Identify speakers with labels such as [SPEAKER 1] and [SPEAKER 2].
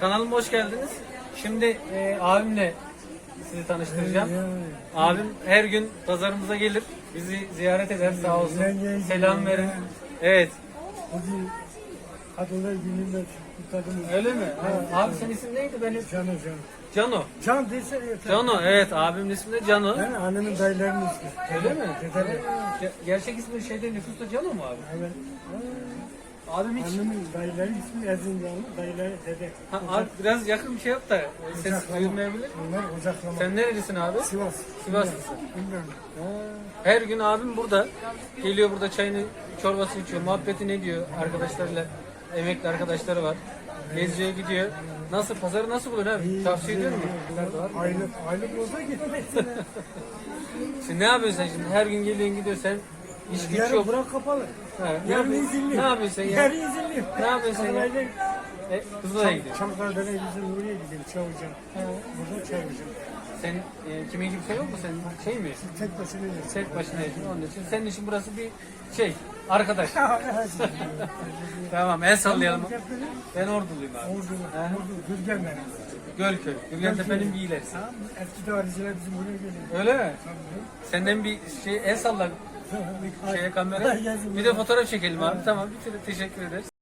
[SPEAKER 1] Kanalıma hoş geldiniz. Şimdi e, abimle sizi tanıştıracağım. Abim her gün pazarımıza gelir. Bizi ziyaret eder sağ olsun. Selam verin. Evet.
[SPEAKER 2] Bugün kadınlar gününde kutladım.
[SPEAKER 1] Öyle mi? Ha, Abi senin isim neydi benim?
[SPEAKER 2] Canı can.
[SPEAKER 1] Cano.
[SPEAKER 2] Can değilse yeter.
[SPEAKER 1] Cano evet abimin ismi de Cano.
[SPEAKER 2] Ben annemin dayılarının ismi.
[SPEAKER 1] Öyle mi?
[SPEAKER 2] Yeterli.
[SPEAKER 1] Ge- Gerçek ismi şeyde nüfusta Cano mu abi?
[SPEAKER 2] Evet.
[SPEAKER 1] Abim hiç...
[SPEAKER 2] Annemin dayıları ismi Erzincanlı, dayıları dede.
[SPEAKER 1] Ha, abi biraz yakın bir şey yap da ses duyulmayabilir.
[SPEAKER 2] Onlar kucaklama.
[SPEAKER 1] Sen nerelisin abi?
[SPEAKER 2] Sivas.
[SPEAKER 1] Sivaslısın.
[SPEAKER 2] Bilmiyorum.
[SPEAKER 1] Her gün abim burada. Geliyor burada çayını, çorbası içiyor, muhabbetini ediyor arkadaşlarıyla. Emekli arkadaşları var. Geziyor gidiyor. Nasıl, pazarı nasıl buluyorsun abi? Tavsiye ediyor musun?
[SPEAKER 2] Aylık, aylık olsa gitmesin.
[SPEAKER 1] Şimdi ne yapıyorsun sen şimdi? Her gün geliyorsun gidiyorsun sen. İş güç
[SPEAKER 2] Yarın
[SPEAKER 1] yok.
[SPEAKER 2] bırak kapalı.
[SPEAKER 1] Ha, ne,
[SPEAKER 2] Yarın
[SPEAKER 1] yapıyorsun?
[SPEAKER 2] izinli.
[SPEAKER 1] ne yapıyorsun sen ya?
[SPEAKER 2] Yarın izinli.
[SPEAKER 1] Ne yapıyorsun sen ya?
[SPEAKER 2] Kızılay'da
[SPEAKER 1] E, Kızılay'a gidiyorsun.
[SPEAKER 2] Çamkıra'da bizim buraya gidelim Çavuşan. Burada Çavuşan.
[SPEAKER 1] Sen e, kimin kimse yok mu? Sen şey mi?
[SPEAKER 2] Tek başına yiyorsun.
[SPEAKER 1] Tek başına yaşıyorsun. Onun için senin için burası bir şey, arkadaş. tamam, el sallayalım. Ben orduluyum abi.
[SPEAKER 2] Ordu, Ordu, Gürgen benim.
[SPEAKER 1] Gölköy. Gölgentepe'nin bir ilerisi.
[SPEAKER 2] Tamam, Eski tarihçiler bizim buraya geliyor.
[SPEAKER 1] Öyle mi? Senden bir şey el salla şeye kamera. Bir de fotoğraf çekelim abi. Tamam, bir teşekkür ederiz.